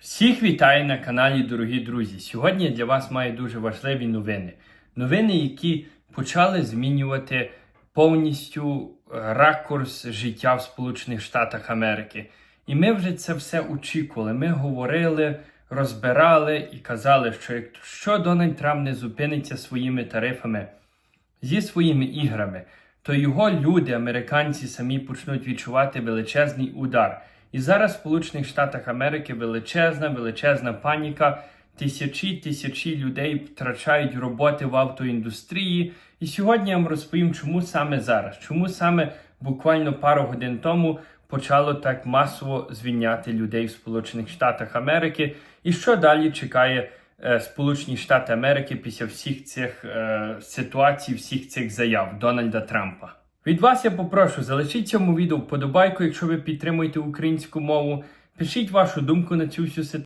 Всіх вітаю на каналі, дорогі друзі. Сьогодні я для вас маю дуже важливі новини. Новини, які почали змінювати повністю е, ракурс життя в Сполучених Штатах Америки. І ми вже це все очікували. Ми говорили, розбирали і казали, що якщо Дональд Трамп не зупиниться своїми тарифами зі своїми іграми, то його люди, американці, самі почнуть відчувати величезний удар. І зараз в Сполучених Штатах Америки величезна, величезна паніка. Тисячі тисячі людей втрачають роботи в автоіндустрії. І сьогодні я вам розповім, чому саме зараз, чому саме буквально пару годин тому почало так масово звільняти людей в Сполучених Штатах Америки, і що далі чекає е, Сполучені Штати Америки після всіх цих е, ситуацій, всіх цих заяв Дональда Трампа. Від вас я попрошу залишіть цьому відео вподобайку, якщо ви підтримуєте українську мову. Пишіть вашу думку на цю всю ситуацію.